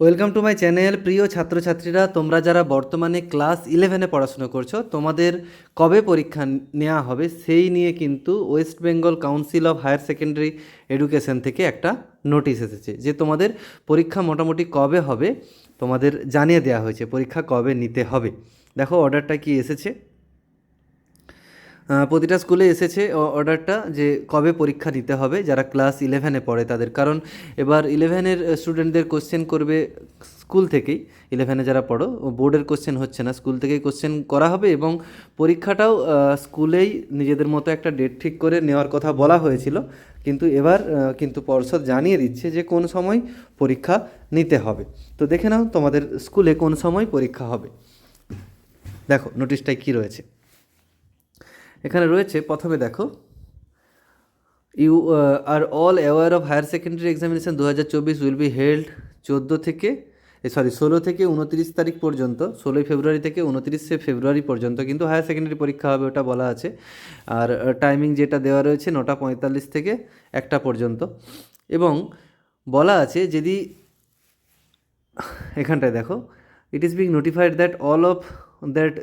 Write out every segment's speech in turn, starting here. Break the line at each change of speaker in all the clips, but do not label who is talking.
Welcome to my channel প্রিয় ছাত্রছাত্রীরা। তোমরা যারা বর্তমানে ক্লাস ইলেভেনে পড়াশুনো করছ, তোমাদের কবে পরীক্ষা নেওয়া হবে সেই নিয়ে কিন্তু West Bengal council of higher secondary education থেকে একটা নোটিশ এসেছে, যে তোমাদের পরীক্ষা মোটামুটি কবে হবে, তোমাদের জানিয়ে দেওয়া হয়েছে পরীক্ষা কবে নিতে হবে। দেখো অর্ডারটা কি এসেছে? প্রতিটা স্কুলে এসেছে অর্ডারটা যে কবে পরীক্ষা দিতে হবে, যারা ক্লাস ইলেভেনে পড়ে তাদের। কারণ এবার ইলেভেনের স্টুডেন্টদের কোশ্চেন করবে স্কুল থেকেই ইলেভেনে যারা পড়ো বোর্ডের কোশ্চেন হচ্ছে না। স্কুল থেকেই কোশ্চেন করা হবে এবং পরীক্ষাটাও স্কুলেই নিজেদের মতো একটা ডেট ঠিক করে নেওয়ার কথা বলা হয়েছিল। কিন্তু এবার কিন্তু পর্ষদ জানিয়ে দিচ্ছে যে কোন সময় পরীক্ষা নিতে হবে। তো দেখে নাও তোমাদের স্কুলে কোন সময় পরীক্ষা হবে। দেখো নোটিশটায় কী রয়েছে। এখানে রয়েছে, প্রথমে দেখো। You are all aware of higher secondary examination দু হাজার চব্বিশ উইল বি হেল্ড চোদ্দ থেকে সরি ষোলো থেকে উনত্রিশ তারিখ পর্যন্ত, ষোলোই ফেব্রুয়ারি থেকে উনত্রিশে ফেব্রুয়ারি পর্যন্ত কিন্তু হায়ার সেকেন্ডারি পরীক্ষা হবে, ওটা বলা আছে। আর টাইমিং যেটা দেওয়া রয়েছে নটা পঁয়তাল্লিশ থেকে একটা পর্যন্ত। এবং বলা আছে যদি, এখানটায় দেখো it is being notified that all of that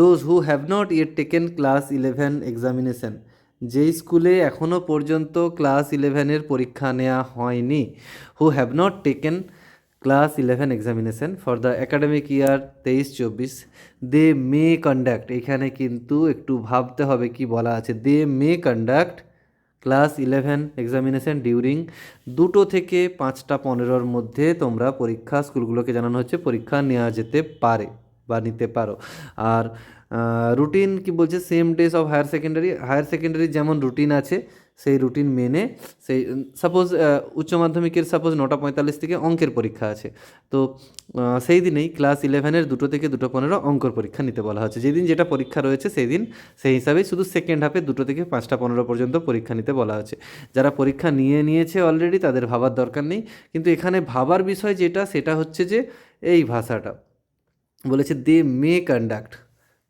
those who have not yet taken class eleven examination যেই স্কুলে এখনও পর্যন্ত ক্লাস ইলেভেনের পরীক্ষা নেওয়া হয়নি who have not taken class eleven examination for the academic year তেইশ চব্বিশ দে মে কন্ডাক্ট এখানে কিন্তু একটু ভাবতে হবে কি বলা আছে they may conduct class eleven examination during দুটো থেকে পাঁচটা পনেরোর মধ্যে তোমরা পরীক্ষা, স্কুলগুলোকে জানানো হচ্ছে, পরীক্ষা নেওয়া যেতে পারে। বা নিতে পারো। আর রুটিন কি বলছে? Same days of higher secondary higher secondary যেমন রুটিন আছে, সেই রুটিন মেনে সেই সাপোজ উচ্চ মাধ্যমিকের সাপোজ নটা পঁয়তাল্লিশ থেকে অঙ্কের পরীক্ষা আছে। তো সেই দিনেই ক্লাস ইলেভেনের দুটো থেকে দুটো পনেরো অঙ্কর পরীক্ষা নিতে বলা হচ্ছে। যেদিন যেটা পরীক্ষা রয়েছে সেই দিন সেই হিসাবেই শুধু সেকেন্ড হাফে দুটো থেকে পাঁচটা পনেরো পর্যন্ত পরীক্ষা নিতে বলা হচ্ছে। যারা পরীক্ষা নিয়ে নিয়েছে অলরেডি তাদের ভাবার দরকার নেই। কিন্তু এখানে ভাবার বিষয় যেটা, সেটা হচ্ছে যে এই ভাষাটা। বলেছে দে মে কন্ডাক্ট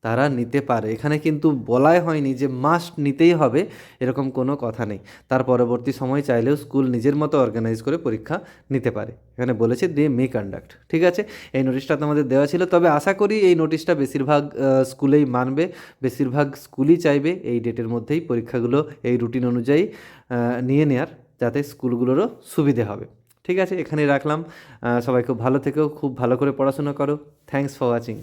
তারা নিতে পারে। এখানে কিন্তু বলাই হয়নি যে মাস্ট নিতেই হবে, এরকম কোনো কথা নেই। তার পরবর্তী সময় চাইলেও স্কুল নিজের মতো অর্গানাইজ করে পরীক্ষা নিতে পারে। এখানে বলেছে দে মে কন্ডাক্ট ঠিক আছে? এই নোটিশটা তোমাদের দেওয়া ছিল। তবে আশা করি এই নোটিশটা বেশিরভাগ স্কুলেই মানবে। বেশিরভাগ স্কুলই চাইবে এই ডেটের মধ্যেই পরীক্ষাগুলো এই রুটিন অনুযায়ী নিয়ে নেয়ার, যাতে স্কুলগুলোরও সুবিধে হবে। ঠিক আছে এখানে রাখলাম। সবাই খুব ভালো থেকেও খুব ভালো করে পড়াশোনা করো। Thanks for watching